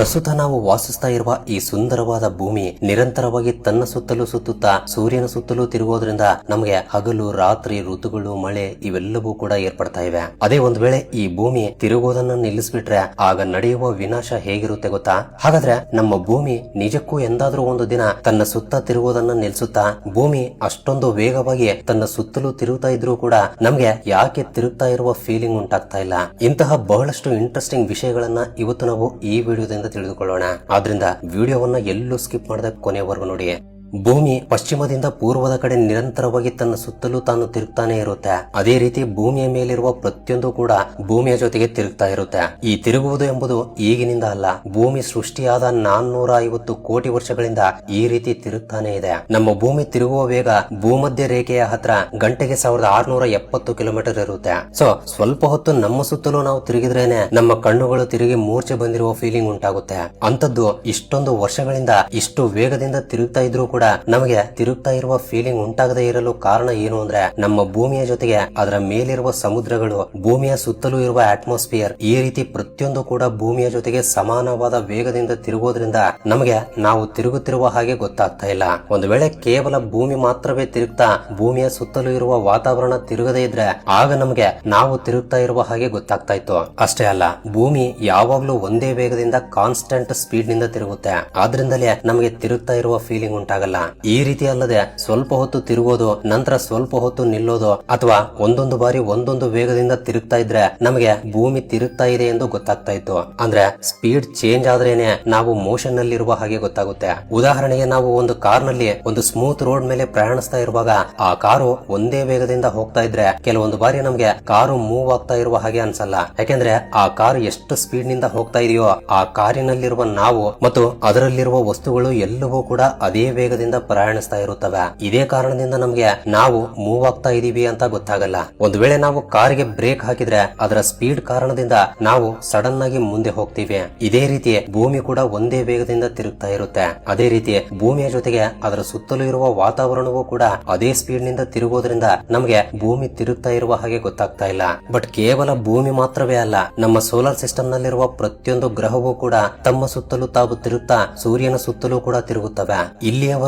ಪ್ರಸ್ತುತ ನಾವು ವಾಸಿಸ್ತಾ ಇರುವ ಈ ಸುಂದರವಾದ ಭೂಮಿ ನಿರಂತರವಾಗಿ ತನ್ನ ಸುತ್ತಲೂ ಸುತ್ತುತ್ತಾ ಸೂರ್ಯನ ಸುತ್ತಲೂ ತಿರುಗೋದ್ರಿಂದ ನಮಗೆ ಹಗಲು, ರಾತ್ರಿ, ಋತುಗಳು, ಮಳೆ ಇವೆಲ್ಲವೂ ಕೂಡ ಏರ್ಪಡ್ತಾ ಇವೆ. ಅದೇ ಒಂದ್ ವೇಳೆ ಈ ಭೂಮಿ ತಿರುಗೋದನ್ನ ನಿಲ್ಲಿಸ್ಬಿಟ್ರೆ ಆಗ ನಡೆಯುವ ವಿನಾಶ ಹೇಗಿರುತ್ತೆ ಗೊತ್ತಾ? ಹಾಗಾದ್ರೆ ನಮ್ಮ ಭೂಮಿ ನಿಜಕ್ಕೂ ಎಂದಾದ್ರೂ ಒಂದು ದಿನ ತನ್ನ ಸುತ್ತ ತಿರುಗೋದನ್ನ ನಿಲ್ಲಿಸುತ್ತಾ ಭೂಮಿ ಅಷ್ಟೊಂದು ವೇಗವಾಗಿ ತನ್ನ ಸುತ್ತಲೂ ತಿರುಗುತ್ತಾ ಇದ್ರೂ ಕೂಡ ನಮ್ಗೆ ಯಾಕೆ ತಿರುಗ್ತಾ ಇರುವ ಫೀಲಿಂಗ್ ಉಂಟಾಗ್ತಾ ಇಲ್ಲ? ಇಂತಹ ಬಹಳಷ್ಟು ಇಂಟ್ರೆಸ್ಟಿಂಗ್ ವಿಷಯಗಳನ್ನ ಇವತ್ತು ನಾವು ಈ ವಿಡಿಯೋದಿಂದ ತಿಳಿದುಕೊಳ್ಳೋಣ. ಆದ್ರಿಂದ ವಿಡಿಯೋವನ್ನ ಎಲ್ಲೂ ಸ್ಕಿಪ್ ಮಾಡದ ಕೊನೆವರೆಗೂ ನೋಡಿ ಭೂಮಿ ಪಶ್ಚಿಮದಿಂದ ಪೂರ್ವದ ಕಡೆ ನಿರಂತರವಾಗಿ ತನ್ನ ಸುತ್ತಲೂ ತಾನು ತಿರುಗ್ತಾನೆ ಇರುತ್ತೆ. ಅದೇ ರೀತಿ ಭೂಮಿಯ ಮೇಲಿರುವ ಪ್ರತಿಯೊಂದು ಕೂಡ ಭೂಮಿಯ ಜೊತೆಗೆ ತಿರುಗ್ತಾ ಇರುತ್ತೆ. ಈ ತಿರುಗುವುದು ಎಂಬುದು ಈಗಿನಿಂದ ಅಲ್ಲ. ಭೂಮಿ ಸೃಷ್ಟಿಯಾದ ನಾನ್ನೂರ ಐವತ್ತು ಕೋಟಿ ವರ್ಷಗಳಿಂದ ಈ ರೀತಿ ತಿರುಗ್ತಾನೆ ಇದೆ. ನಮ್ಮ ಭೂಮಿ ತಿರುಗುವ ವೇಗ ಭೂಮಧ್ಯ ರೇಖೆಯ ಹತ್ರ ಗಂಟೆಗೆ ಸಾವಿರದ ಆರ್ನೂರ ಎಪ್ಪತ್ತು ಕಿಲೋಮೀಟರ್ ಇರುತ್ತೆ. ಸೊ, ಸ್ವಲ್ಪ ಹೊತ್ತು ನಮ್ಮ ಸುತ್ತಲೂ ನಾವು ತಿರುಗಿದ್ರೇನೆ ನಮ್ಮ ಕಣ್ಣುಗಳು ತಿರುಗಿ ಮೂರ್ಛೆ ಬಂದಿರುವ ಫೀಲಿಂಗ್ ಉಂಟಾಗುತ್ತೆ. ಅಂತದ್ದು ಇಷ್ಟೊಂದು ವರ್ಷಗಳಿಂದ ಇಷ್ಟು ವೇಗದಿಂದ ತಿರುಗ್ತಾ ಇದ್ರೂ ನಮಗೆ ತಿರುಗ್ತಾ ಇರುವ ಫೀಲಿಂಗ್ ಉಂಟಾಗದೇ ಇರಲು ಕಾರಣ ಏನು ಅಂದ್ರೆ ನಮ್ಮ ಭೂಮಿಯ ಜೊತೆಗೆ ಅದರ ಮೇಲಿರುವ ಸಮುದ್ರಗಳು, ಭೂಮಿಯ ಸುತ್ತಲೂ ಇರುವ ಅಟ್ಮಾಸ್ಫಿಯರ್ ಈ ರೀತಿ ಪ್ರತಿಯೊಂದು ಕೂಡ ಭೂಮಿಯ ಜೊತೆಗೆ ಸಮಾನವಾದ ವೇಗದಿಂದ ತಿರುಗೋದ್ರಿಂದ ನಮಗೆ ನಾವು ತಿರುಗುತ್ತಿರುವ ಹಾಗೆ ಗೊತ್ತಾಗ್ತಾ ಇಲ್ಲ. ಒಂದು ವೇಳೆ ಕೇವಲ ಭೂಮಿ ಮಾತ್ರವೇ ತಿರುಗ್ತಾ ಭೂಮಿಯ ಸುತ್ತಲೂ ಇರುವ ವಾತಾವರಣ ತಿರುಗದೇ ಇದ್ರೆ ಆಗ ನಮಗೆ ನಾವು ತಿರುಗ್ತಾ ಇರುವ ಹಾಗೆ ಗೊತ್ತಾಗ್ತಾ ಇತ್ತು. ಅಷ್ಟೇ ಅಲ್ಲ, ಭೂಮಿ ಯಾವಾಗ್ಲೂ ಒಂದೇ ವೇಗದಿಂದ ಕಾನ್ಸ್ಟೆಂಟ್ ಸ್ಪೀಡ್ನಿಂದ ತಿರುಗುತ್ತೆ. ಆದ್ರಿಂದಲೇ ನಮಗೆ ತಿರುಗ್ತಾ ಇರುವ ಫೀಲಿಂಗ್ ಉಂಟಾಗಲ್ಲ. ಈ ರೀತಿ ಅಲ್ಲದೆ ಸ್ವಲ್ಪ ಹೊತ್ತು ತಿರುಗೋದು, ನಂತರ ಸ್ವಲ್ಪ ಹೊತ್ತು ನಿಲ್ಲೋದು, ಅಥವಾ ಒಂದೊಂದು ಬಾರಿ ಒಂದೊಂದು ವೇಗದಿಂದ ತಿರುಗ್ತಾ ಇದ್ರೆ ನಮಗೆ ಭೂಮಿ ತಿರುಗ್ತಾ ಇದೆ ಎಂದು ಗೊತ್ತಾಗ್ತಾ ಇತ್ತು. ಅಂದ್ರೆ ಸ್ಪೀಡ್ ಚೇಂಜ್ ಆದ್ರೇನೆ ನಾವು ಮೋಷನ್ನಲ್ಲಿ ಇರುವ ಹಾಗೆ ಗೊತ್ತಾಗುತ್ತೆ. ಉದಾಹರಣೆಗೆ ನಾವು ಒಂದು ಕಾರ್ನಲ್ಲಿ ಒಂದು ಸ್ಮೂತ್ ರೋಡ್ ಮೇಲೆ ಪ್ರಯಾಣಿಸ್ತಾ ಇರುವಾಗ ಆ ಕಾರು ಒಂದೇ ವೇಗದಿಂದ ಹೋಗ್ತಾ ಇದ್ರೆ ಕೆಲವೊಂದು ಬಾರಿ ನಮ್ಗೆ ಕಾರು ಮೂವ್ ಆಗ್ತಾ ಇರುವ ಹಾಗೆ ಅನ್ಸಲ್ಲ. ಯಾಕೆಂದ್ರೆ ಆ ಕಾರು ಎಷ್ಟು ಸ್ಪೀಡ್ನಿಂದ ಹೋಗ್ತಾ ಇದೆಯೋ ಆ ಕಾರಿನಲ್ಲಿರುವ ನಾವು ಮತ್ತು ಅದರಲ್ಲಿರುವ ವಸ್ತುಗಳು ಎಲ್ಲವೂ ಕೂಡ ಅದೇ ವೇಗದಿಂದ ಪ್ರಯಾಣಿಸ್ತಾ ಇರುತ್ತವೆ. ಇದೇ ಕಾರಣದಿಂದ ನಮ್ಗೆ ನಾವು ಮೂವ್ ಆಗ್ತಾ ಇದೀವಿ ಅಂತ ಗೊತ್ತಾಗಲ್ಲ. ಒಂದು ವೇಳೆ ನಾವು ಕಾರಿಗೆ ಬ್ರೇಕ್ ಹಾಕಿದ್ರೆ ಅದರ ಸ್ಪೀಡ್ ಕಾರಣದಿಂದ ನಾವು ಸಡನ್ ಆಗಿ ಮುಂದೆ ಹೋಗ್ತೀವಿ. ಇದೇ ರೀತಿ ಭೂಮಿ ಕೂಡ ಒಂದೇ ವೇಗದಿಂದ ತಿರುಗ್ತಾ ಇರುತ್ತೆ. ಅದೇ ರೀತಿ ಭೂಮಿಯ ಜೊತೆಗೆ ಅದರ ಸುತ್ತಲೂ ಇರುವ ವಾತಾವರಣವೂ ಕೂಡ ಅದೇ ಸ್ಪೀಡ್ನಿಂದ ತಿರುಗೋದ್ರಿಂದ ನಮಗೆ ಭೂಮಿ ತಿರುಗ್ತಾ ಇರುವ ಹಾಗೆ ಗೊತ್ತಾಗ್ತಾ ಇಲ್ಲ. ಬಟ್ ಕೇವಲ ಭೂಮಿ ಮಾತ್ರವೇ ಅಲ್ಲ, ನಮ್ಮ ಸೋಲಾರ್ ಸಿಸ್ಟಮ್ ನಲ್ಲಿರುವ ಪ್ರತಿಯೊಂದು ಗ್ರಹವೂ ಕೂಡ ತಮ್ಮ ಸುತ್ತಲೂ ತಾವು ತಿರುಗ್ತಾ ಸೂರ್ಯನ ಸುತ್ತಲೂ ಕೂಡ ತಿರುಗುತ್ತವೆ.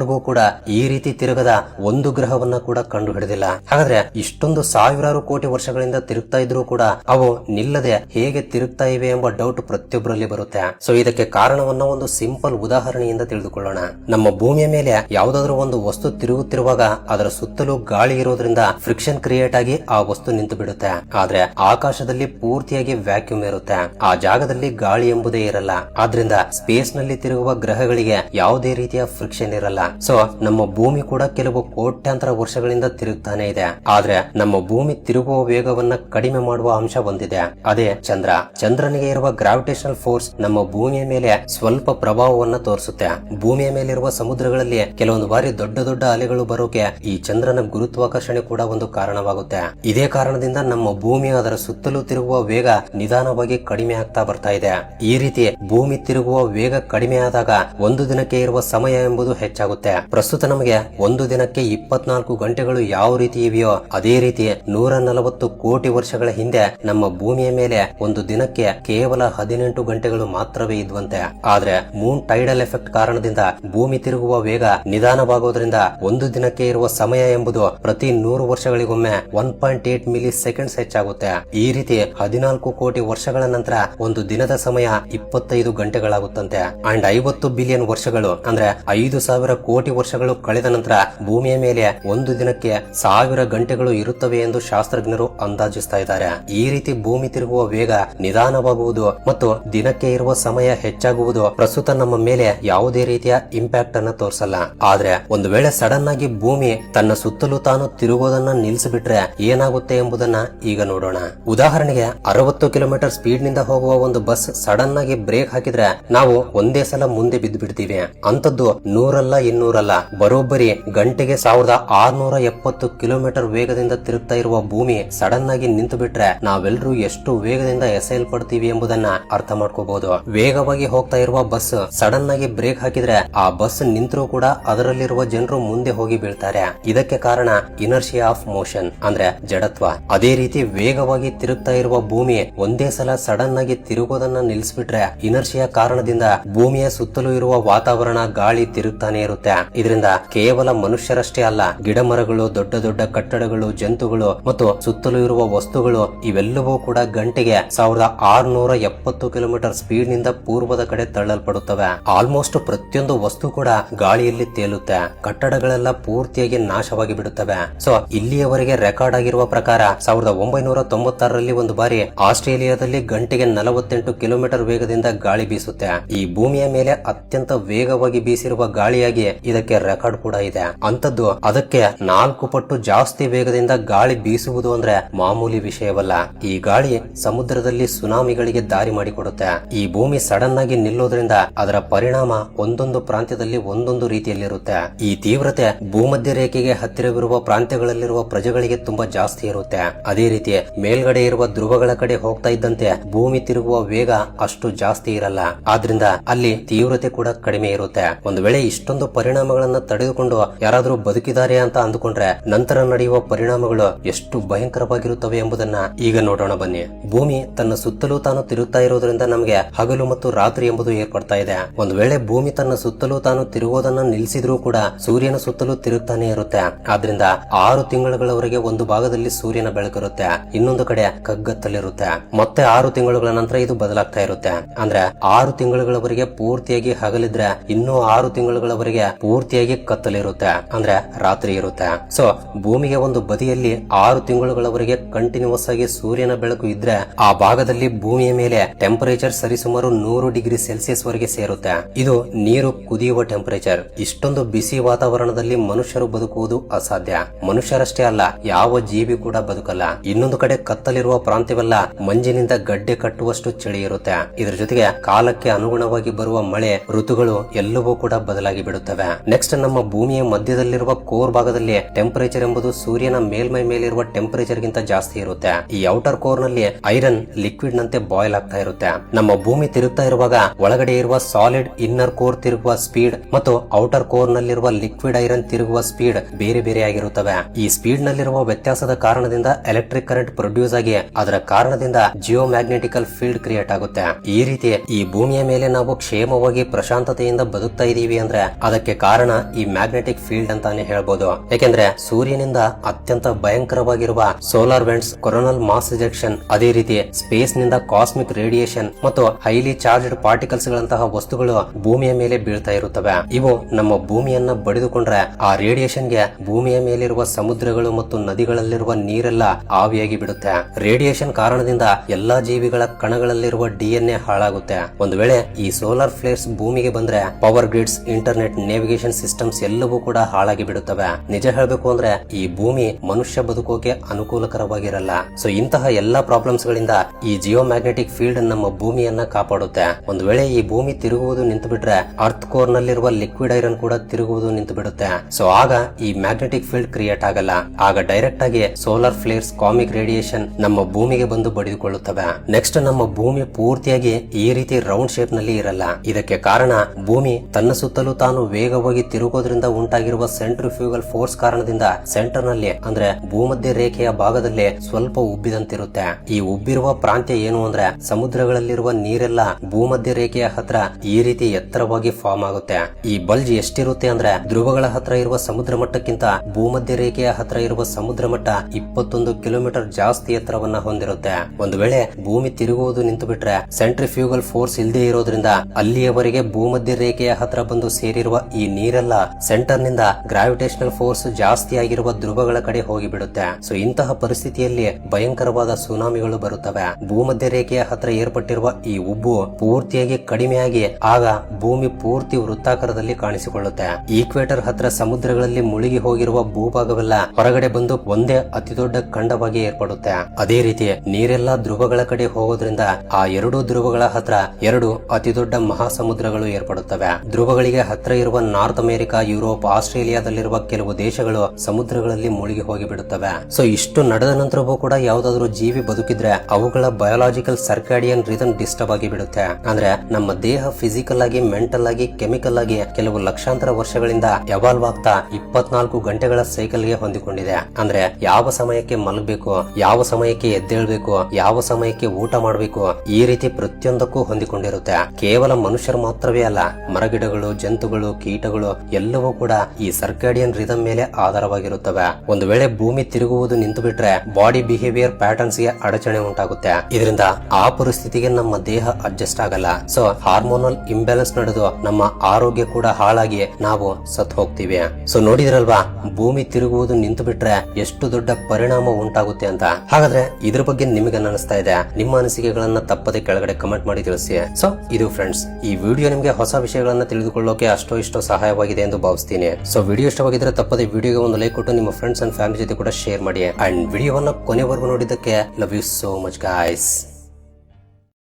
ಇಲ್ಲಿಯವರೆಗೂ ಕೂಡ ಈ ರೀತಿ ತಿರುಗದ ಒಂದು ಗ್ರಹವನ್ನ ಕೂಡ ಕಂಡು ಹಿಡಿದಿಲ್ಲ ಹಾಗಾದ್ರೆ ಇಷ್ಟೊಂದು ಸಾವಿರಾರು ಕೋಟಿ ವರ್ಷಗಳಿಂದ ತಿರುಗ್ತಾ ಇದ್ರೂ ಕೂಡ ಅವು ನಿಲ್ಲದೆ ಹೇಗೆ ತಿರುಗ್ತಾ ಇವೆ ಎಂಬ ಡೌಟ್ ಪ್ರತಿಯೊಬ್ಬರಲ್ಲಿ ಬರುತ್ತೆ. ಸೊ ಇದಕ್ಕೆ ಕಾರಣವನ್ನ ಒಂದು ಸಿಂಪಲ್ ಉದಾಹರಣೆಯಿಂದ ತಿಳಿದುಕೊಳ್ಳೋಣ. ನಮ್ಮ ಭೂಮಿಯ ಮೇಲೆ ಯಾವುದಾದ್ರೂ ಒಂದು ವಸ್ತು ತಿರುಗುತ್ತಿರುವಾಗ ಅದರ ಸುತ್ತಲೂ ಗಾಳಿ ಇರೋದ್ರಿಂದ ಫ್ರಿಕ್ಷನ್ ಕ್ರಿಯೇಟ್ ಆಗಿ ಆ ವಸ್ತು ನಿಂತು ಬಿಡುತ್ತೆ ಆದ್ರೆ ಆಕಾಶದಲ್ಲಿ ಪೂರ್ತಿಯಾಗಿ ವ್ಯಾಕ್ಯೂಮ್ ಇರುತ್ತೆ. ಆ ಜಾಗದಲ್ಲಿ ಗಾಳಿ ಎಂಬುದೇ ಇರಲ್ಲ. ಆದ್ರಿಂದ ಸ್ಪೇಸ್ನಲ್ಲಿ ತಿರುಗುವ ಗ್ರಹಗಳಿಗೆ ಯಾವುದೇ ರೀತಿಯ ಫ್ರಿಕ್ಷನ್ ಇರಲ್ಲ. ಸೊ ನಮ್ಮ ಭೂಮಿ ಕೂಡ ಕೆಲವು ಕೋಟ್ಯಾಂತರ ವರ್ಷಗಳಿಂದ ತಿರುಗ್ತಾನೆ ಇದೆ. ಆದ್ರೆ ನಮ್ಮ ಭೂಮಿ ತಿರುಗುವ ವೇಗವನ್ನ ಕಡಿಮೆ ಮಾಡುವ ಅಂಶ ಬಂದಿದೆ ಅದೇ ಚಂದ್ರ. ಚಂದ್ರನಿಗೆ ಇರುವ ಗ್ರಾವಿಟೇಷನಲ್ ಫೋರ್ಸ್ ನಮ್ಮ ಭೂಮಿಯ ಮೇಲೆ ಸ್ವಲ್ಪ ಪ್ರಭಾವವನ್ನ ತೋರಿಸುತ್ತೆ. ಭೂಮಿಯ ಮೇಲಿರುವ ಸಮುದ್ರಗಳಲ್ಲಿ ಕೆಲವೊಂದು ಬಾರಿ ದೊಡ್ಡ ದೊಡ್ಡ ಅಲೆಗಳು ಬರೋಕೆ ಈ ಚಂದ್ರನ ಗುರುತ್ವಾಕರ್ಷಣೆ ಕೂಡ ಒಂದು ಕಾರಣವಾಗುತ್ತೆ. ಇದೇ ಕಾರಣದಿಂದ ನಮ್ಮ ಭೂಮಿ ಅದರ ಸುತ್ತಲೂ ತಿರುಗುವ ವೇಗ ನಿಧಾನವಾಗಿ ಕಡಿಮೆ ಆಗ್ತಾ ಬರ್ತಾ ಇದೆ. ಈ ರೀತಿ ಭೂಮಿ ತಿರುಗುವ ವೇಗ ಕಡಿಮೆ ಆದಾಗ ಒಂದು ದಿನಕ್ಕೆ ಇರುವ ಸಮಯ ಎಂಬುದು ಹೆಚ್ಚಾಗುತ್ತೆ. ಪ್ರಸ್ತುತ ನಮಗೆ ಒಂದು ದಿನಕ್ಕೆ ಇಪ್ಪತ್ನಾಲ್ಕು ಗಂಟೆಗಳು ಯಾವ ರೀತಿ ಇವೆಯೋ ಅದೇ ರೀತಿ ನೂರ ನಲವತ್ತು ಕೋಟಿ ವರ್ಷಗಳ ಹಿಂದೆ ನಮ್ಮ ಭೂಮಿಯ ಮೇಲೆ ಒಂದು ದಿನಕ್ಕೆ ಕೇವಲ ಹದಿನೆಂಟು ಗಂಟೆಗಳು ಮಾತ್ರವೇ ಇದ್ವಂತೆ. ಆದ್ರೆ ಮೂನ್ ಟೈಡಲ್ ಎಫೆಕ್ಟ್ ಕಾರಣದಿಂದ ಭೂಮಿ ತಿರುಗುವ ವೇಗ ನಿಧಾನವಾಗೋದ್ರಿಂದ ಒಂದು ದಿನಕ್ಕೆ ಇರುವ ಸಮಯ ಎಂಬುದು ಪ್ರತಿ ನೂರು ವರ್ಷಗಳಿಗೊಮ್ಮೆ one point eight milliseconds ಹೆಚ್ಚಾಗುತ್ತೆ. ಈ ರೀತಿ ಹದಿನಾಲ್ಕು ಕೋಟಿ ವರ್ಷಗಳ ನಂತರ ಒಂದು ದಿನದ ಸಮಯ ಇಪ್ಪತ್ತೈದು ಗಂಟೆಗಳಾಗುತ್ತಂತೆ. ಅಂಡ್ ಐವತ್ತು ಬಿಲಿಯನ್ ವರ್ಷಗಳು ಅಂದ್ರೆ ಐದು ಸಾವಿರ ಕೋಟಿ ವರ್ಷಗಳು ಕಳೆದ ನಂತರ ಭೂಮಿಯ ಮೇಲೆ ಒಂದು ದಿನಕ್ಕೆ ಸಾವಿರ ಗಂಟೆಗಳು ಇರುತ್ತವೆ ಎಂದು ಶಾಸ್ತ್ರಜ್ಞರು ಅಂದಾಜಿಸ್ತಾ ಇದ್ದಾರೆ. ಈ ರೀತಿ ಭೂಮಿ ತಿರುಗುವ ವೇಗ ನಿಧಾನವಾಗುವುದು ಮತ್ತು ದಿನಕ್ಕೆ ಇರುವ ಸಮಯ ಹೆಚ್ಚಾಗುವುದು ಪ್ರಸ್ತುತ ನಮ್ಮ ಮೇಲೆ ಯಾವುದೇ ರೀತಿಯ ಇಂಪ್ಯಾಕ್ಟ್ ಅನ್ನ ತೋರಿಸಲ್ಲ. ಆದ್ರೆ ಒಂದು ವೇಳೆ ಸಡನ್ ಆಗಿ ಭೂಮಿ ತನ್ನ ಸುತ್ತಲೂ ತಾನು ತಿರುಗುವುದನ್ನ ನಿಲ್ಲಿಸಿಬಿಟ್ರೆ ಏನಾಗುತ್ತೆ ಎಂಬುದನ್ನ ಈಗ ನೋಡೋಣ. ಉದಾಹರಣೆಗೆ ಅರವತ್ತು ಕಿಲೋಮೀಟರ್ ಸ್ಪೀಡ್ನಿಂದ ಹೋಗುವ ಒಂದು ಬಸ್ ಸಡನ್ ಆಗಿ ಬ್ರೇಕ್ ಹಾಕಿದ್ರೆ ನಾವು ಒಂದೇ ಸಲ ಮುಂದೆ ಬಿದ್ದು ಬಿಡ್ತೀವಿ ಅಂತದ್ದು ನೂರಲ್ಲ ಇನ್ನೂರಲ್ಲ. ಬರೋಬ್ಬರಿ ಗಂಟೆಗೆ ಸಾವಿರದ ಆರ್ನೂರ ಎಪ್ಪತ್ತು ಕಿಲೋಮೀಟರ್ ವೇಗದಿಂದ ತಿರುಗ್ತಾ ಇರುವ ಭೂಮಿ ಸಡನ್ ಆಗಿ ನಿಂತು ಬಿಟ್ರೆ ನಾವೆಲ್ಲರೂ ಎಷ್ಟು ವೇಗದಿಂದ ಎಸೆಯಲ್ಪಡ್ತೀವಿ ಎಂಬುದನ್ನ ಅರ್ಥ ಮಾಡ್ಕೋಬಹುದು ವೇಗವಾಗಿ ಹೋಗ್ತಾ ಇರುವ ಬಸ್ ಸಡನ್ ಆಗಿ ಬ್ರೇಕ್ ಹಾಕಿದ್ರೆ ಆ ಬಸ್ ನಿಂತರೂ ಕೂಡ ಅದರಲ್ಲಿರುವ ಜನರು ಮುಂದೆ ಹೋಗಿ ಬೀಳ್ತಾರೆ. ಇದಕ್ಕೆ ಕಾರಣ ಇನರ್ಷಿ ಆಫ್ ಮೋಷನ್ ಅಂದ್ರೆ ಜಡತ್ವ. ಅದೇ ರೀತಿ ವೇಗವಾಗಿ ತಿರುಗ್ತಾ ಇರುವ ಭೂಮಿ ಒಂದೇ ಸಲ ಸಡನ್ ಆಗಿ ತಿರುಗೋದನ್ನ ನಿಲ್ಲಿಸ್ಬಿಟ್ರೆ ಇನರ್ಷಿಯ ಕಾರಣದಿಂದ ಭೂಮಿಯ ಸುತ್ತಲೂ ಇರುವ ವಾತಾವರಣ ಗಾಳಿ ತಿರುಗ್ತಾನೆ ಇರುತ್ತೆ ಇದರಿಂದ ಕೇವಲ ಮನುಷ್ಯರಷ್ಟೇ ಅಲ್ಲ ಗಿಡ ಮರಗಳು ದೊಡ್ಡ ದೊಡ್ಡ ಕಟ್ಟಡಗಳು, ಜಂತುಗಳು ಮತ್ತು ಸುತ್ತಲೂ ಇರುವ ವಸ್ತುಗಳು ಇವೆಲ್ಲವೂ ಕೂಡ ಗಂಟೆಗೆ ಸಾವಿರದ ಆರುನೂರ ಎಪ್ಪತ್ತು ಕಿಲೋಮೀಟರ್ ಸ್ಪೀಡ್ನಿಂದ ಪೂರ್ವದ ಕಡೆ ತಳ್ಳಲ್ಪಡುತ್ತವೆ. ಆಲ್ಮೋಸ್ಟ್ ಪ್ರತಿಯೊಂದು ವಸ್ತು ಕೂಡ ಗಾಳಿಯಲ್ಲಿ ತೇಲುತ್ತೆ. ಕಟ್ಟಡಗಳೆಲ್ಲ ಪೂರ್ತಿಯಾಗಿ ನಾಶವಾಗಿ ಬಿಡುತ್ತವೆ. ಸೊ ಇಲ್ಲಿಯವರೆಗೆ ರೆಕಾರ್ಡ್ ಆಗಿರುವ ಪ್ರಕಾರ ಸಾವಿರದ ಒಂಬೈನೂರ ತೊಂಬತ್ತಾರರಲ್ಲಿ ಒಂದು ಬಾರಿ ಆಸ್ಟ್ರೇಲಿಯಾದಲ್ಲಿ ಗಂಟೆಗೆ ನಲವತ್ತೆಂಟು ಕಿಲೋಮೀಟರ್ ವೇಗದಿಂದ ಗಾಳಿ ಬೀಸುತ್ತೆ. ಈ ಭೂಮಿಯ ಮೇಲೆ ಅತ್ಯಂತ ವೇಗವಾಗಿ ಬೀಸಿರುವ ಗಾಳಿಯಾಗಿ ಇದಕ್ಕೆ ರೆಕಾರ್ಡ್ ಕೂಡ ಇದೆ. ಅಂತದ್ದು ಅದಕ್ಕೆ ನಾಲ್ಕು ಪಟ್ಟು ಜಾಸ್ತಿ ವೇಗದಿಂದ ಗಾಳಿ ಬೀಸುವುದು ಅಂದ್ರೆ ಮಾಮೂಲಿ ವಿಷಯವಲ್ಲ. ಈ ಗಾಳಿ ಸಮುದ್ರದಲ್ಲಿ ಸುನಾಮಿಗಳಿಗೆ ದಾರಿ ಮಾಡಿಕೊಡುತ್ತೆ. ಈ ಭೂಮಿ ಸಡನ್ ಆಗಿ ನಿಲ್ಲೋದ್ರಿಂದ ಅದರ ಪರಿಣಾಮ ಒಂದೊಂದು ಪ್ರಾಂತ್ಯದಲ್ಲಿ ಒಂದೊಂದು ರೀತಿಯಲ್ಲಿರುತ್ತೆ. ಈ ತೀವ್ರತೆ ಭೂಮಧ್ಯ ರೇಖೆಗೆ ಹತ್ತಿರವಿರುವ ಪ್ರಾಂತ್ಯಗಳಲ್ಲಿರುವ ಪ್ರಜೆಗಳಿಗೆ ತುಂಬಾ ಜಾಸ್ತಿ ಇರುತ್ತೆ. ಅದೇ ರೀತಿ ಮೇಲ್ಗಡೆ ಇರುವ ಧ್ರುವಗಳ ಕಡೆ ಹೋಗ್ತಾ ಇದ್ದಂತೆ ಭೂಮಿ ತಿರುಗುವ ವೇಗ ಅಷ್ಟು ಜಾಸ್ತಿ ಇರಲ್ಲ. ಆದ್ರಿಂದ ಅಲ್ಲಿ ತೀವ್ರತೆ ಕೂಡ ಕಡಿಮೆ ಇರುತ್ತೆ. ಒಂದು ವೇಳೆ ಇಷ್ಟೊಂದು ಪರಿಣಾಮಗಳನ್ನ ತಡೆದುಕೊಂಡು ಯಾರಾದರೂ ಬದುಕಿದ್ದಾರೆ ಅಂತ ಅಂದುಕೊಂಡ್ರೆ ನಂತರ ನಡೆಯುವ ಪರಿಣಾಮಗಳು ಎಷ್ಟು ಭಯಂಕರವಾಗಿರುತ್ತವೆ ಎಂಬುದನ್ನ ಈಗ ನೋಡೋಣ ಬನ್ನಿ. ಭೂಮಿ ತನ್ನ ಸುತ್ತಲೂ ತಾನು ತಿರುಗುತ್ತಾ ಇರೋದ್ರಿಂದ ನಮಗೆ ಹಗಲು ಮತ್ತು ರಾತ್ರಿ ಎಂಬುದು ಏರ್ಪಡ್ತಾ ಇದೆ. ಒಂದು ವೇಳೆ ಭೂಮಿ ತನ್ನ ಸುತ್ತಲೂ ತಾನು ತಿರುಗೋದನ್ನ ನಿಲ್ಲಿಸಿದ್ರೂ ಕೂಡ ಸೂರ್ಯನ ಸುತ್ತಲೂ ತಿರುಗ್ತಾನೆ ಇರುತ್ತೆ. ಆದ್ರಿಂದ ಆರು ತಿಂಗಳುಗಳವರೆಗೆ ಒಂದು ಭಾಗದಲ್ಲಿ ಸೂರ್ಯನ ಬೆಳಕಿರುತ್ತೆ ಇನ್ನೊಂದು ಕಡೆ ಕಗ್ಗತ್ತಲಿರುತ್ತೆ. ಮತ್ತೆ ಆರು ತಿಂಗಳುಗಳ ನಂತರ ಇದು ಬದಲಾಗ್ತಾ ಇರುತ್ತೆ. ಅಂದ್ರೆ ಆರು ತಿಂಗಳುಗಳವರೆಗೆ ಪೂರ್ತಿಯಾಗಿ ಹಗಲಿದ್ರೆ ಇನ್ನೂ ಆರು ತಿಂಗಳುಗಳವರೆಗೆ ಪೂರ್ತಿಯಾಗಿ ಕತ್ತಲಿರುತ್ತೆ, ಅಂದ್ರೆ ರಾತ್ರಿ ಇರುತ್ತೆ. ಸೊ ಭೂಮಿಗೆ ಒಂದು ಬದಿಯಲ್ಲಿ ಆರು ತಿಂಗಳುಗಳವರೆಗೆ ಕಂಟಿನ್ಯೂಸ್ ಆಗಿ ಸೂರ್ಯನ ಬೆಳಕು ಇದ್ರೆ, ಆ ಭಾಗದಲ್ಲಿ ಭೂಮಿಯ ಮೇಲೆ ಟೆಂಪರೇಚರ್ ಸರಿಸುಮಾರು ನೂರು ಡಿಗ್ರಿ ಸೆಲ್ಸಿಯಸ್ ವರೆಗೆ ಸೇರುತ್ತೆ. ಇದು ನೀರು ಕುದಿಯುವ ಟೆಂಪರೇಚರ್. ಇಷ್ಟೊಂದು ಬಿಸಿ ವಾತಾವರಣದಲ್ಲಿ ಮನುಷ್ಯರು ಬದುಕುವುದು ಅಸಾಧ್ಯ. ಮನುಷ್ಯರಷ್ಟೇ ಅಲ್ಲ, ಯಾವ ಜೀವಿ ಕೂಡ ಬದುಕಲ್ಲ. ಇನ್ನೊಂದು ಕಡೆ ಕತ್ತಲಿರುವ ಪ್ರಾಂತ್ಯವೆಲ್ಲ, ಮಂಜಿನಿಂದ ಗಡ್ಡೆ ಕಟ್ಟುವಷ್ಟು ಚಳಿ ಇರುತ್ತೆ. ಇದರ ಜೊತೆಗೆ ಕಾಲಕ್ಕೆ ಅನುಗುಣವಾಗಿ ಬರುವ ಮಳೆ, ಋತುಗಳು ಎಲ್ಲವೂ ಕೂಡ ಬದಲಾಗಿ ಬಿಡುತ್ತವೆ. ನೆಕ್ಸ್ಟ್ ನಮ್ಮ ಭೂಮಿಯ ಮಧ್ಯದಲ್ಲಿರುವ ಕೋರ್ ಭಾಗದಲ್ಲಿ ಟೆಂಪರೇಚರ್ ಎಂಬುದು ಸೂರ್ಯನ ಮೇಲ್ಮೈ ಮೇಲಿರುವ ಟೆಂಪರೇಚರ್ ಗಿಂತ ಜಾಸ್ತಿ ಇರುತ್ತೆ. ಈ ಔಟರ್ ಕೋರ್ನಲ್ಲಿ ಐರನ್ ಲಿಕ್ವಿಡ್ ನಂತೆ ಬಾಯ್ಲ್ ಆಗ್ತಾ ಇರುತ್ತೆ. ನಮ್ಮ ಭೂಮಿ ತಿರುಗ್ತಾ ಇರುವಾಗ ಒಳಗಡೆ ಇರುವ ಸಾಲಿಡ್ ಇನ್ನರ್ ಕೋರ್ ತಿರುಗುವ ಸ್ಪೀಡ್ ಮತ್ತು ಔಟರ್ ಕೋರ್ ನಲ್ಲಿರುವ ಲಿಕ್ವಿಡ್ ಐರನ್ ತಿರುಗುವ ಸ್ಪೀಡ್ ಬೇರೆ ಬೇರೆ ಆಗಿರುತ್ತವೆ. ಈ ಸ್ಪೀಡ್ ನಲ್ಲಿರುವ ವ್ಯತ್ಯಾಸದ ಕಾರಣದಿಂದ ಎಲೆಕ್ಟ್ರಿಕ್ ಕರೆಂಟ್ ಪ್ರೊಡ್ಯೂಸ್ ಆಗಿ ಅದರ ಕಾರಣದಿಂದ ಜಿಯೋ ಮ್ಯಾಗ್ನೆಟಿಕಲ್ ಫೀಲ್ಡ್ ಕ್ರಿಯೇಟ್ ಆಗುತ್ತೆ. ಈ ರೀತಿ ಈ ಭೂಮಿಯ ಮೇಲೆ ನಾವು ಕ್ಷೇಮವಾಗಿ ಪ್ರಶಾಂತತೆಯಿಂದ ಬದುಕ್ತಾ ಇದೀವಿ ಅಂದ್ರೆ ಅದಕ್ಕೆ ಕಾರಣ ಈ ಮ್ಯಾಗ್ನೆಟಿಕ್ ಫೀಲ್ಡ್ ಅಂತಾನೆ ಹೇಳ್ಬೋದು. ಯಾಕೆಂದ್ರೆ ಸೂರ್ಯನಿಂದ ಅತ್ಯಂತ ಭಯಂಕರವಾಗಿರುವ solar winds, coronal mass ejection, ಅದೇ ರೀತಿ ಸ್ಪೇಸ್ನಿಂದ ಕಾಸ್ಮಿಕ್ ರೇಡಿಯೇಷನ್ ಮತ್ತು ಹೈಲಿ ಚಾರ್ಜ್ಡ್ ಪಾರ್ಟಿಕಲ್ಸ್ ಗಳಂತಹ ವಸ್ತುಗಳು ಭೂಮಿಯ ಮೇಲೆ ಬೀಳ್ತಾ ಇರುತ್ತವೆ. ಇವು ನಮ್ಮ ಭೂಮಿಯನ್ನ ಬಡಿದುಕೊಂಡ್ರೆ ಆ ರೇಡಿಯೇಷನ್ಗೆ ಭೂಮಿಯ ಮೇಲಿರುವ ಸಮುದ್ರಗಳು ಮತ್ತು ನದಿಗಳಲ್ಲಿರುವ ನೀರೆಲ್ಲ ಆವಿಯಾಗಿ ಬಿಡುತ್ತೆ. ರೇಡಿಯೇಷನ್ ಕಾರಣದಿಂದ ಎಲ್ಲಾ ಜೀವಿಗಳ ಕಣಗಳಲ್ಲಿರುವ ಡಿಎನ್ಎ ಹಾಳಾಗುತ್ತೆ. ಒಂದು ವೇಳೆ ಈ ಸೋಲಾರ್ ಫ್ಲೇರ್ಸ್ ಭೂಮಿಗೆ ಬಂದ್ರೆ power grids, internet navigation systems ಎಲ್ಲವೂ ಕೂಡ ಹಾಳಾಗಿ ಬಿಡುತ್ತವೆ. ನಿಜ ಹೇಳಬೇಕು ಅಂದ್ರೆ ಈ ಭೂಮಿ ಮನುಷ್ಯ ಬದುಕೋಕೆ ಅನುಕೂಲಕರವಾಗಿರಲ್ಲ. ಸೊ ಇಂತಹ ಎಲ್ಲಾ ಪ್ರಾಬ್ಲಮ್ಸ್ ಗಳಿಂದ ಈ ಜಿಯೋ ಮ್ಯಾಗ್ನೆಟಿಕ್ ಫೀಲ್ಡ್ ನಮ್ಮ ಭೂಮಿಯನ್ನ ಕಾಪಾಡುತ್ತೆ. ಒಂದು ವೇಳೆ ಈ ಭೂಮಿ ತಿರುಗುವುದು ನಿಂತು ಬಿಟ್ರೆ ಅರ್ತ್ ಕೋರ್ ನಲ್ಲಿರುವ ಲಿಕ್ವಿಡ್ ಐರನ್ ಕೂಡ ತಿರುಗುವುದು ನಿಂತು ಬಿಡುತ್ತೆ ಸೊ ಆಗ ಈ ಮ್ಯಾಗ್ನೆಟಿಕ್ ಫೀಲ್ಡ್ ಕ್ರಿಯೇಟ್ ಆಗಲ್ಲ. ಆಗ ಡೈರೆಕ್ಟ್ ಆಗಿ ಸೋಲಾರ್ ಫ್ಲೇರ್ಸ್ ಕಾಮಿಕ್ ರೇಡಿಯೇಷನ್ ನಮ್ಮ ಭೂಮಿಗೆ ಬಂದು ಬಡಿದುಕೊಳ್ಳುತ್ತವೆ. ನೆಕ್ಸ್ಟ್ ನಮ್ಮ ಭೂಮಿ ಪೂರ್ತಿಯಾಗಿ ಈ ರೀತಿ ರೌಂಡ್ ಶೇಪ್ನಲ್ಲಿ ಇರಲ್ಲ. ಇದಕ್ಕೆ ಕಾರಣ ಭೂಮಿ ತನ್ನ ಸುತ್ತಲೂ ತಾನು ವೇಗವಾಗಿ ತಿರುಗೋದ್ರಿಂದ ಉಂಟಾಗಿರುವ ಸೆಂಟ್ರಿಫ್ಯೂಗಲ್ ಫೋರ್ಸ್ ಕಾರಣದಿಂದ ಸೆಂಟರ್ನಲ್ಲಿ ಅಂದ್ರೆ ಭೂಮಧ್ಯ ರೇಖೆಯ ಭಾಗದಲ್ಲಿ ಸ್ವಲ್ಪ ಉಬ್ಬಿದಂತಿರುತ್ತೆ. ಈ ಉಬ್ಬಿರುವ ಪ್ರಾಂತ್ಯ ಏನು ಅಂದ್ರೆ ಸಮುದ್ರಗಳಲ್ಲಿರುವ ನೀರೆಲ್ಲ ಭೂಮಧ್ಯ ರೇಖೆಯ ಹತ್ರ ಈ ರೀತಿ ಎತ್ತರವಾಗಿ ಫಾರ್ಮ್ ಆಗುತ್ತೆ. ಈ ಬಲ್ಜ್ ಎಷ್ಟಿರುತ್ತೆ ಅಂದ್ರೆ ಧ್ರುವಗಳ ಹತ್ರ ಇರುವ ಸಮುದ್ರ ಮಟ್ಟಕ್ಕಿಂತ ಭೂಮಧ್ಯ ರೇಖೆಯ ಹತ್ರ ಇರುವ ಸಮುದ್ರ ಮಟ್ಟ ಇಪ್ಪತ್ತೊಂದು ಕಿಲೋಮೀಟರ್ ಜಾಸ್ತಿ ಎತ್ತರವನ್ನ ಹೊಂದಿರುತ್ತೆ. ಒಂದು ವೇಳೆ ಭೂಮಿ ತಿರುಗುವುದು ನಿಂತು ಬಿಟ್ರೆ ಸೆಂಟ್ರಿಫ್ಯೂಗಲ್ ಫೋರ್ಸ್ ಇಲ್ಲದೆ ಇರೋದ್ರಿಂದ ಅಲ್ಲಿಯವರೆಗೆ ಭೂಮಧ್ಯ ರೇಖೆಯ ಹತ್ರ ಬಂದು ಸೇರಿರುವ ಈ ನೀರೆಲ್ಲ ಸೆಂಟರ್ನಿಂದ ಗ್ರಾವಿಟೇಷನಲ್ ಫೋರ್ಸ್ ಜಾಸ್ತಿ ಆಗಿರುವ ಧ್ರುವಗಳ ಕಡೆ ಹೋಗಿಬಿಡುತ್ತೆ. ಸೊ ಇಂತಹ ಪರಿಸ್ಥಿತಿಯಲ್ಲಿ ಭಯಂಕರವಾದ ಸುನಾಮಿಗಳು ಬರುತ್ತವೆ. ಭೂಮಧ್ಯ ರೇಖೆಯ ಹತ್ರ ಏರ್ಪಟ್ಟಿರುವ ಈ ಉಬ್ಬು ಪೂರ್ತಿಯಾಗಿ ಕಡಿಮೆಯಾಗಿ ಆಗ ಭೂಮಿ ಪೂರ್ತಿ ವೃತ್ತಾಕಾರದಲ್ಲಿ ಕಾಣಿಸಿಕೊಳ್ಳುತ್ತೆ. ಈಕ್ವೇಟರ್ ಹತ್ರ ಸಮುದ್ರಗಳಲ್ಲಿ ಮುಳುಗಿ ಹೋಗಿರುವ ಭೂಭಾಗವೆಲ್ಲ ಹೊರಗಡೆ ಬಂದು ಒಂದೇ ಅತಿದೊಡ್ಡ ಖಂಡವಾಗಿ ಏರ್ಪಡುತ್ತೆ. ಅದೇ ರೀತಿ ನೀರೆಲ್ಲ ಧ್ರುವಗಳ ಕಡೆ ಹೋಗೋದ್ರಿಂದ ಆ ಎರಡು ಧ್ರುವಗಳ ಹತ್ರ ಎರಡು ಅತಿದೊಡ್ಡ ಮಹಾಸಮುದ್ರಗಳು ಏರ್ಪಡುತ್ತವೆ. ಧ್ರುವಗಳಿಗೆ ಹತ್ರ ಇರುವ ನಾರ್ತ್ ಅಮೆರಿಕ, ಯುರೋಪ್, ಆಸ್ಟ್ರೇಲಿಯಾದಲ್ಲಿರುವ ಕೆಲವು ದೇಶಗಳು ಸಮುದ್ರಗಳಲ್ಲಿ ಮುಳುಗಿ ಹೋಗಿ ಬಿಡುತ್ತವೆ ಸೊ, ಇಷ್ಟು ನಡೆದ ನಂತರವೂ ಕೂಡ ಯಾವ್ದಾದ್ರು ಜೀವಿ ಬದುಕಿದ್ರೆ ಅವುಗಳ ಬಯೋಲಾಜಿಕಲ್ ಸರ್ಕಾಡಿಯನ್ ರೀಸನ್ ಡಿಸ್ಟರ್ಬ್ ಆಗಿ ಬಿಡುತ್ತೆ ಅಂದ್ರೆ ನಮ್ಮ ದೇಹ ಫಿಸಿಕಲ್ ಆಗಿ ಮೆಂಟಲ್ ಆಗಿ ಕೆಮಿಕಲ್ ಆಗಿ ಕೆಲವು ಲಕ್ಷಾಂತರ ವರ್ಷಗಳಿಂದ ಎವಾಲ್ವ್ ಆಗ್ತಾ ಇಪ್ಪತ್ನಾಲ್ಕು ಗಂಟೆಗಳ ಸೈಕಲ್ಗೆ ಹೊಂದಿಕೊಂಡಿದೆ. ಅಂದ್ರೆ ಯಾವ ಸಮಯಕ್ಕೆ ಮಲಗಬೇಕು, ಯಾವ ಸಮಯಕ್ಕೆ ಎದ್ದೇಳ್ಬೇಕು, ಯಾವ ಸಮಯಕ್ಕೆ ಊಟ ಮಾಡಬೇಕು ಈ ರೀತಿ ಪ್ರತಿಯೊಂದಕ್ಕೂ ಹೊಂದಿಕೊಂಡಿರುತ್ತೆ. ಕೇವಲ ಮನುಷ್ಯರು ಮಾತ್ರವೇ ಅಲ್ಲ, ಮರಗಿಡಗಳು, ಜಂತುಗಳು ಕೀಟಗಳು ಎಲ್ಲವೂ ಕೂಡ ಈ ಸರ್ಕಾಡಿಯನ್ ರಿದಮ್ ಮೇಲೆ ಆಧಾರವಾಗಿರುತ್ತವೆ. ಒಂದು ವೇಳೆ ಭೂಮಿ ತಿರುಗುವುದು ನಿಂತು ಬಿಟ್ರೆ ಬಾಡಿ ಬಿಹೇವಿಯರ್ ಪ್ಯಾಟರ್ನ್ಸ್ಗೆ ಅಡಚಣೆ ಉಂಟಾಗುತ್ತೆ. ಇದರಿಂದ ಆ ಪರಿಸ್ಥಿತಿಗೆ ನಮ್ಮ ದೇಹ ಅಡ್ಜಸ್ಟ್ ಆಗಲ್ಲ. ಸೊ ಹಾರ್ಮೋನಲ್ ಇಂಬ್ಯಾಲೆನ್ಸ್ ನಡೆದು ನಮ್ಮ ಆರೋಗ್ಯ ಕೂಡ ಹಾಳಾಗಿ ನಾವು ಸತ್ ಹೋಗ್ತೀವಿ. ಸೊ ನೋಡಿದ್ರಲ್ವಾ? ಭೂಮಿ ತಿರುಗುವುದು ನಿಂತು ಬಿಟ್ರೆ ಎಷ್ಟು ದೊಡ್ಡ ಪರಿಣಾಮ ಉಂಟಾಗುತ್ತೆ ಅಂತ. ಹಾಗಾದ್ರೆ ಇದ್ರ ಬಗ್ಗೆ ನಿಮಗೆ ಅನಿಸ್ತಾ ಇದೆ. ನಿಮ್ಮ ಅನಿಸಿಕೆಗಳನ್ನ ತಪ್ಪದೆ ಕೆಳಗಡೆ ಕಮೆಂಟ್ ಮಾಡಿ ತಿಳಿಸಿ. ಸೊ ಇದು ಫ್ರೆಂಡ್ಸ್ ಈ ವಿಡಿಯೋ ನಿಮಗೆ ಹೊಸ ವಿಷಯಗಳನ್ನ ತಿಳಿದುಕೊಳ್ಳೋಕೆ ಅಷ್ಟೋ ಇಷ್ಟೋ ಸಹಾಯವಾಗಿದೆ ಎಂದು ಭಾವಿಸ್ತೀನಿ. ಸೊ ವಿಡಿಯೋ ಇಷ್ಟವಾಗಿದ್ರೆ ತಪ್ಪದೆ ವಿಡಿಯೋಗೆ ಒಂದು ಲೈಕ್ ಕೊಟ್ಟು ನಿಮ್ಮ ಫ್ರೆಂಡ್ಸ್ ಅಂಡ್ ಫ್ಯಾಮಿಲಿ ಜೊತೆ ಕೂಡ ಶೇರ್ ಮಾಡಿ. ಅಂಡ್ ವಿಡಿಯೋವನ್ನ ಕೊನೆವರೆಗೂ ನೋಡಿದ್ದಕ್ಕೆ love you so much guys